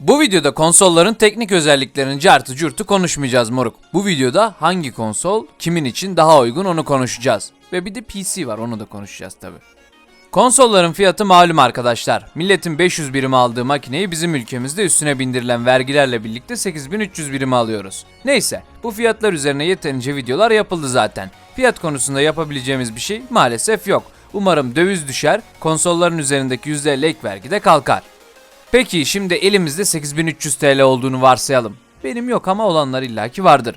Bu videoda konsolların teknik özelliklerini cartı curtu konuşmayacağız moruk. Bu videoda hangi konsol kimin için daha uygun onu konuşacağız. Ve bir de PC var onu da konuşacağız tabi. Konsolların fiyatı malum arkadaşlar. Milletin 500 birim aldığı makineyi bizim ülkemizde üstüne bindirilen vergilerle birlikte 8300 birim alıyoruz. Neyse bu fiyatlar üzerine yeterince videolar yapıldı zaten. Fiyat konusunda yapabileceğimiz bir şey maalesef yok. Umarım döviz düşer, konsolların üzerindeki %50 ek vergi de kalkar. Peki şimdi elimizde 8300 TL olduğunu varsayalım. Benim yok ama olanlar illaki vardır.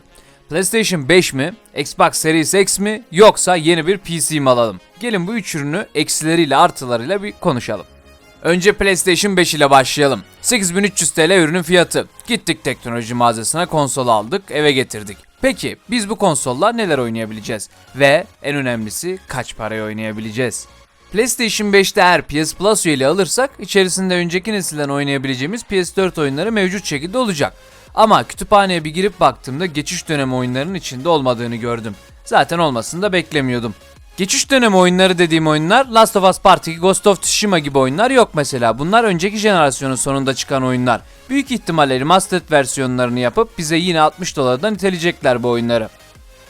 PlayStation 5 mi, Xbox Series X mi yoksa yeni bir PC mi alalım? Gelin bu üç ürünü eksileriyle artılarıyla bir konuşalım. Önce PlayStation 5 ile başlayalım. 8300 TL ürünün fiyatı. Gittik teknoloji mağazasına konsol aldık, eve getirdik. Peki biz bu konsolla neler oynayabileceğiz? Ve en önemlisi kaç paraya oynayabileceğiz? PlayStation 5'te eğer PS Plus üyeliği alırsak içerisinde önceki nesilden oynayabileceğimiz PS4 oyunları mevcut şekilde olacak. Ama kütüphaneye bir girip baktığımda geçiş dönemi oyunlarının içinde olmadığını gördüm. Zaten olmasını da beklemiyordum. Geçiş dönemi oyunları dediğim oyunlar Last of Us Part 2, Ghost of Tsushima gibi oyunlar yok mesela. Bunlar önceki jenerasyonun sonunda çıkan oyunlar. Büyük ihtimalle remastered versiyonlarını yapıp bize yine 60 dolardan iteleyecekler bu oyunları.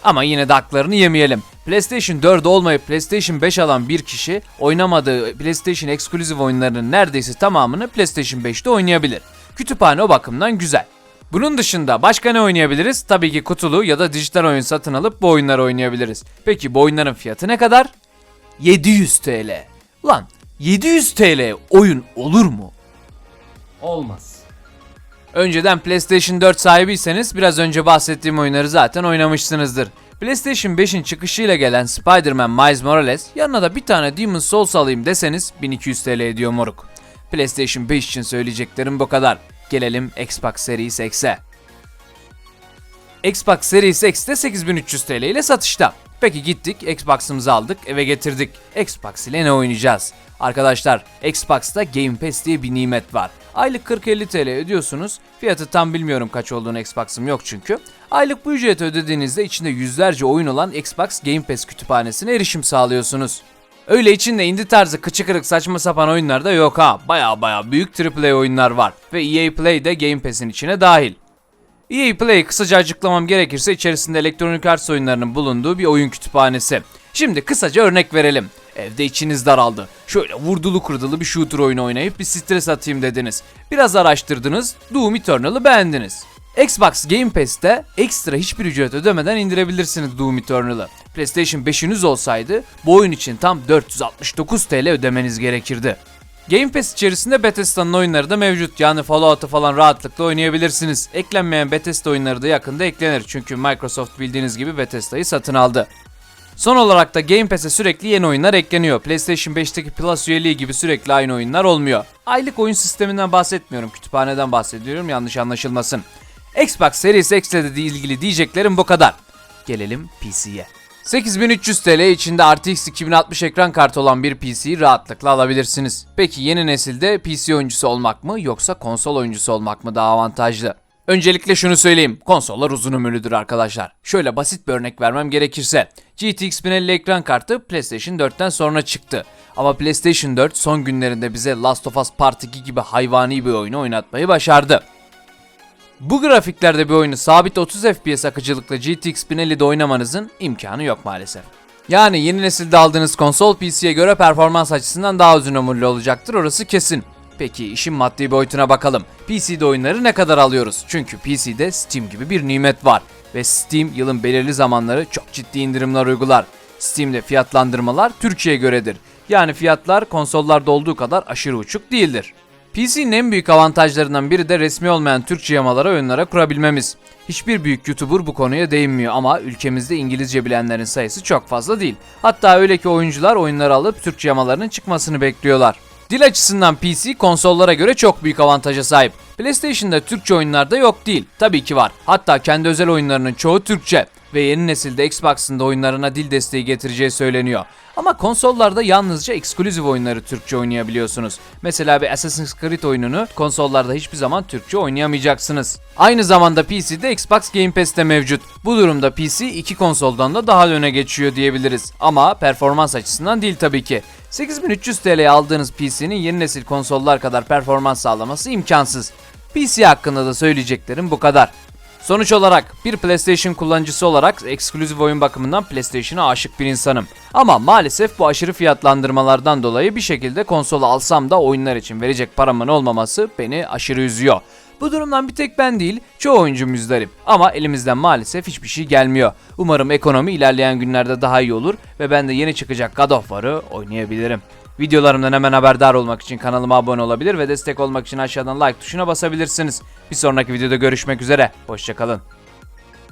Ama yine de haklarını yemeyelim. PlayStation 4 olmayıp PlayStation 5 alan bir kişi oynamadığı PlayStation Exclusive oyunlarının neredeyse tamamını PlayStation 5'te oynayabilir. Kütüphane o bakımdan güzel. Bunun dışında başka ne oynayabiliriz? Tabii ki kutulu ya da dijital oyun satın alıp bu oyunları oynayabiliriz. Peki bu oyunların fiyatı ne kadar? 700 TL. Lan 700 TL oyun olur mu? Olmaz. Önceden PlayStation 4 sahibiyseniz biraz önce bahsettiğim oyunları zaten oynamışsınızdır. PlayStation 5'in çıkışıyla gelen Spider-Man Miles Morales yanına da bir tane Demon's Souls alayım deseniz 1200 TL ediyor moruk. PlayStation 5 için söyleyeceklerim bu kadar. Gelelim Xbox Series X'e. Xbox Series X de 8300 TL ile satışta. Peki gittik Xbox'ımızı aldık eve getirdik. Xbox ile ne oynayacağız? Arkadaşlar Xbox'ta Game Pass diye bir nimet var. Aylık 40-50 TL ödüyorsunuz. Fiyatı tam bilmiyorum kaç olduğunu Xbox'ım yok çünkü. Aylık bu ücreti ödediğinizde içinde yüzlerce oyun olan Xbox Game Pass kütüphanesine erişim sağlıyorsunuz. Öyle içinde indie tarzı kıçı kırık saçma sapan oyunlar da yok ha. Baya baya büyük AAA oyunlar var. Ve EA Play de Game Pass'in içine dahil. EA Play kısaca açıklamam gerekirse içerisinde Electronic Arts oyunlarının bulunduğu bir oyun kütüphanesi. Şimdi kısaca örnek verelim. Evde içiniz daraldı. Şöyle vurdulu kırdılı bir shooter oyunu oynayıp bir stres atayım dediniz. Biraz araştırdınız, Doom Eternal'ı beğendiniz. Xbox Game Pass'te ekstra hiçbir ücret ödemeden indirebilirsiniz Doom Eternal'ı. PlayStation 5'iniz olsaydı bu oyun için tam 469 TL ödemeniz gerekirdi. Game Pass içerisinde Bethesda'nın oyunları da mevcut. Yani Fallout'u falan rahatlıkla oynayabilirsiniz. Eklenmeyen Bethesda oyunları da yakında eklenir. Çünkü Microsoft bildiğiniz gibi Bethesda'yı satın aldı. Son olarak da Game Pass'e sürekli yeni oyunlar ekleniyor. PlayStation 5'teki Plus üyeliği gibi sürekli aynı oyunlar olmuyor. Aylık oyun sisteminden bahsetmiyorum, kütüphaneden bahsediyorum yanlış anlaşılmasın. Xbox Series X ile de ilgili diyeceklerim bu kadar. Gelelim PC'ye. 8300 TL içinde RTX 2060 ekran kartı olan bir PC'yi rahatlıkla alabilirsiniz. Peki yeni nesilde PC oyuncusu olmak mı yoksa konsol oyuncusu olmak mı daha avantajlı? Öncelikle şunu söyleyeyim. Konsollar uzun ömürlüdür arkadaşlar. Şöyle basit bir örnek vermem gerekirse. GTX 1050 ekran kartı PlayStation 4'ten sonra çıktı. Ama PlayStation 4 son günlerinde bize Last of Us Part 2 gibi hayvani bir oyunu oynatmayı başardı. Bu grafiklerde bir oyunu sabit 30 FPS akıcılıkla GTX 1050'de oynamanızın imkanı yok maalesef. Yani yeni nesilde aldığınız konsol PC'ye göre performans açısından daha uzun ömürlü olacaktır orası kesin. Peki işin maddi boyutuna bakalım. PC'de oyunları ne kadar alıyoruz? Çünkü PC'de Steam gibi bir nimet var. Ve Steam yılın belirli zamanları çok ciddi indirimler uygular. Steam'de fiyatlandırmalar Türkiye'ye göredir. Yani fiyatlar konsollarda olduğu kadar aşırı uçuk değildir. PC'nin en büyük avantajlarından biri de resmi olmayan Türkçe yamalara oyunlara kurabilmemiz. Hiçbir büyük YouTuber bu konuya değinmiyor ama ülkemizde İngilizce bilenlerin sayısı çok fazla değil. Hatta öyle ki oyuncular oyunları alıp Türkçe yamalarının çıkmasını bekliyorlar. Dil açısından PC konsollara göre çok büyük avantaja sahip. PlayStation'da Türkçe oyunlarda yok değil. Tabii ki var. Hatta kendi özel oyunlarının çoğu Türkçe ve yeni nesilde Xbox'ın da oyunlarına dil desteği getireceği söyleniyor. Ama konsollarda yalnızca eksklusif oyunları Türkçe oynayabiliyorsunuz. Mesela bir Assassin's Creed oyununu konsollarda hiçbir zaman Türkçe oynayamayacaksınız. Aynı zamanda PC'de Xbox Game Pass'te mevcut. Bu durumda PC iki konsoldan da daha öne geçiyor diyebiliriz. Ama performans açısından değil tabii ki. 8300 TL'ye aldığınız PC'nin yeni nesil konsollar kadar performans sağlaması imkansız. PC hakkında da söyleyeceklerim bu kadar. Sonuç olarak bir PlayStation kullanıcısı olarak eksklusif oyun bakımından PlayStation'a aşık bir insanım. Ama maalesef bu aşırı fiyatlandırmalardan dolayı bir şekilde konsolu alsam da oyunlar için verecek paramın olmaması beni aşırı üzüyor. Bu durumdan bir tek ben değil, çoğu oyuncu müzdarip. Ama elimizden maalesef hiçbir şey gelmiyor. Umarım ekonomi ilerleyen günlerde daha iyi olur ve ben de yeni çıkacak God of War'ı oynayabilirim. Videolarımdan hemen haberdar olmak için kanalıma abone olabilir ve destek olmak için aşağıdan like tuşuna basabilirsiniz. Bir sonraki videoda görüşmek üzere. Hoşçakalın.